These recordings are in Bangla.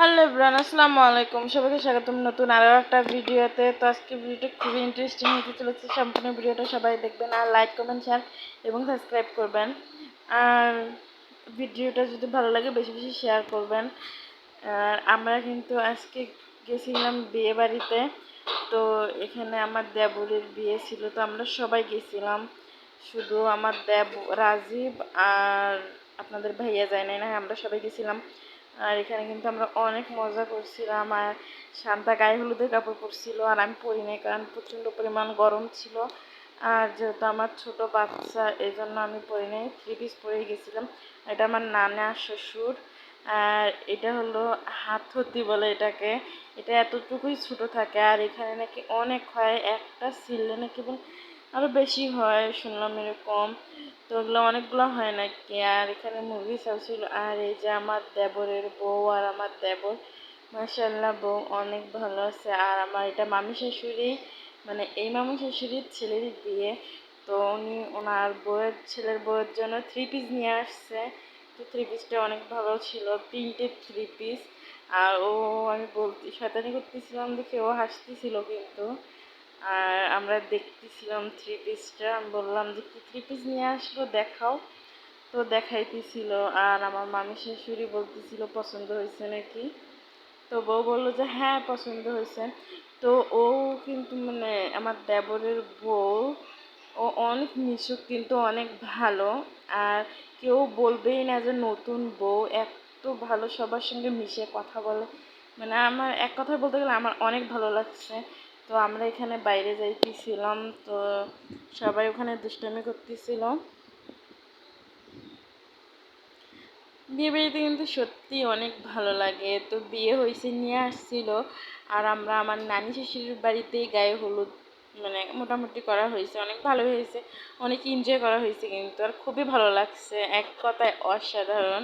হ্যালো এভরান আসসালামু আলাইকুম। সবাইকে স্বাগতম নতুন আরও একটা ভিডিওতে। তো আজকে ভিডিওটা খুবই ইন্টারেস্টিং হতে চলেছে। সম্পূর্ণ ভিডিওটা সবাই দেখবেন আর লাইক কমেন্ট শেয়ার এবং সাবস্ক্রাইব করবেন। আর ভিডিওটা যদি ভালো লাগে, বেশি বেশি শেয়ার করবেন। আর আমরা কিন্তু আজকে গেছিলাম বিয়ে বাড়িতে। তো এখানে আমার দেবরের বিয়ে ছিল। তো আমরা সবাই গেছিলাম। শুধু আমার দেব রাজীব আর আপনাদের ভাইয়া যায় না, আমরা সবাই গেছিলাম। আর এখানে কিন্তু আমরা অনেক মজা করছিলাম, আর শান্তা গায়ে হলুদের কাপড় পরছিল, আর আমি পরি নাই কারণ প্রচণ্ড পরিমাণ গরম ছিল। আর যেহেতু আমার ছোট বাচ্চা এই জন্য আমি পরি নাই থ্রি পিস পরে গেছিলাম। এটা আমার নানা শ্বশুর, আর এটা হলো হাতহতি বলে এটাকে। এটা এতটুকুই ছোট থাকে, আর এখানে নাকি অনেক হয়, একটা সিললে নাকি আরও বেশি হয় শুনলাম এরকম। তো ওগুলো অনেকগুলো হয় নাকি? আর এখানে মুরগি ছিল। আর এই যে আমার দেবরের বউ আর আমার দেবর মাসাল্লাহ বউ অনেক ভালো আছে। আর আমার এটা মামি শাশুড়ি মানে এই মামি শাশুড়ির ছেলের বিয়ে। তো উনি ওনার বউয়ের, ছেলের বউয়ের জন্য থ্রি পিস নিয়ে আসছে। তো থ্রি পিসটা অনেক ভালো ছিল। তিনটে থ্রি পিস আর ও, আমি বলতে, শয়তানি করতেছিলাম দেখে ও হাসতেছিল কিন্তু। আর আমরা দেখতেছিলাম থ্রি পিসটা বললাম যে, কি থ্রি পিস নিয়ে আসলো দেখাও। তো দেখাইতেছিল। আর আমার মামি শাশুড়ি বলতেছিল, পছন্দ হয়েছে নাকি? তো বউ বলল যে হ্যাঁ পছন্দ হয়েছে। তো ও কিন্তু মানে আমার দেবরের বউ। ও অনেক মিশুক, কিন্তু অনেক ভালো। আর কেউ বলবেই না যে, নতুন বউ। এত ভালো সবার সঙ্গে মিশে কথা বলে। মানে আমার, এক কথা বলতে গেলে আমার অনেক ভালো লাগছে। তো আমরা এখানে বাইরে যাইতেছিলাম, তো সবাই ওখানে দুষ্টামি করতেছিল। বিয়ে বাড়িতে কিন্তু সত্যি অনেক ভালো লাগে। তো বিয়ে হয়েছে নিয়ে আসছিল। আর আমরা আমার নানি শ্বশুরের বাড়িতেই গায়ে হলুদ মানে মোটামুটি করা হয়েছে। অনেক ভালো হয়েছে, অনেক এনজয় করা হয়েছে কিন্তু। আর খুবই ভালো লাগছে, এক কথায় অসাধারণ।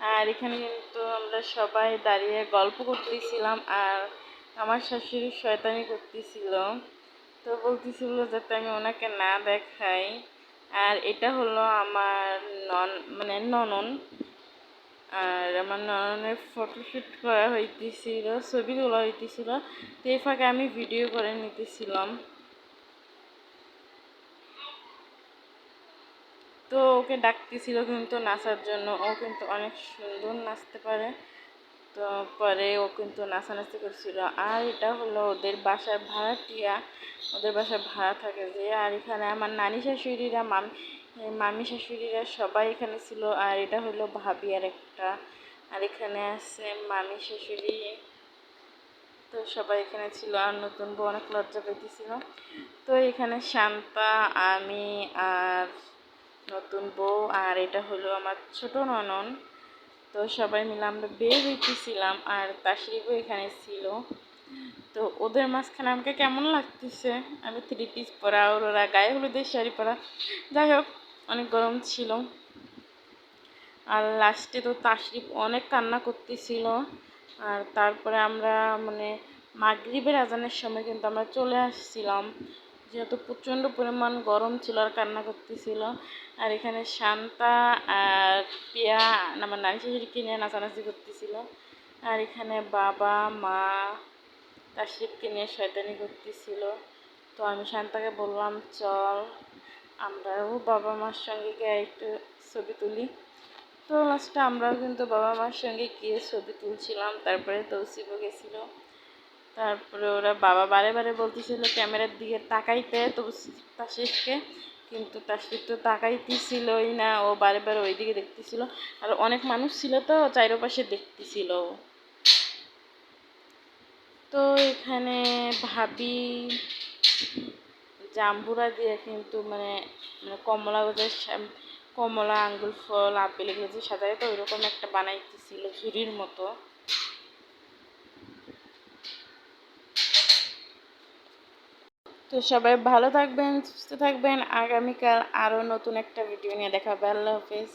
আর এখানে কিন্তু আমরা সবাই দাঁড়িয়ে গল্প করতেছিলাম। আর আমার শাশুড়ি শয়তানি করতেছিল। তো বলতেছিল যাতে আমি ওনাকে না দেখাই। আর এটা হলো আমার নন মানে ননন। আর আমার নননের ফটোশ্যুট করা হইতেছিল, ছবি তোলা হইতেছিল। তো এই ফাঁকে আমি ভিডিও করে নিতেছিলাম। তো ওকে ডাকতেছিল কিন্তু নাচার জন্য। ও কিন্তু অনেক সুন্দর নাচতে পারে। তো পরে ও কিন্তু নাচানাচি করছিল। আর এটা হলো ওদের বাসার ভাড়াটিয়া ওদের বাসায় ভাড়া থাকে যে, আর এখানে আমার নানি শাশুড়িরা মামি মামি শাশুড়িরা সবাই এখানে ছিল। আর এটা হলো ভাবি আর একটা। আর এখানে আছে মামি শাশুড়ি। তো সবাই এখানে ছিল আর নতুন বউ অনেক লজ্জা পেতেছিল তো এখানে শান্তা, আমি আর নতুন বউ। আর এটা হলো আমার ছোট ননন। তো সবাই মিলে আমরা বের হইতেছিলাম আর তাশরিফও এখানে ছিল। তো ওদের মাঝখানে আমাকে কেমন লাগতেছে? আমি থ্রি পিস পরা ওর ওরা গায়ে হলুদের শাড়ি পরা। যাই হোক, অনেক গরম ছিল। আর লাস্টে তো তাশরিফ অনেক কান্না করতেছিল। আর তারপরে আমরা মানে মাগরিবের আজানের সময় কিন্তু আমরা চলে আসছিলাম। যেহেতু প্রচণ্ড পরিমাণ গরম ছিল আর কান্না করতেছিল। আর এখানে শান্তা আর পিয়া আমার নানি শাশুড়িকে কিনে নাচানাচি করতেছিল। আর এখানে বাবা, মা তাশরিফকে নিয়ে শয়তানি করতেছিল। তো আমি শান্তাকে বললাম, চল, আমরাও বাবা মার সঙ্গে গিয়ে একটু ছবি তুলি। তো লাস্টে আমরাও কিন্তু বাবা মার সঙ্গে গিয়ে ছবি তুলছিলাম। তারপরে তৌসিফও গেছিল। তারপরে ওরা বাবা বারে বারে বলতেছিল, ক্যামেরার দিকে তাকাইতে তো তাশরিফকে কিন্তু তাশরিফ তো তাকাইতেছিলই না, ও বারে বারে ওই দিকে দেখতেছিল। আর অনেক মানুষ ছিল তো, চারোপাশে দেখতেছিল। তো এখানে ভাবি, জাম্বুরা দিয়ে কিন্তু মানে মানে কমলা গাছের কমলা আঙ্গুল ফল, আপেল এগুলো যে সাজায় তো, ওইরকম একটা বানাইতেছিল ঝুড়ির মতো। তো সবাই ভালো থাকবেন, সুস্থ থাকবেন। আগামীকাল আরও নতুন একটা ভিডিও নিয়ে দেখা হবে আল্লাহ হাফিজ।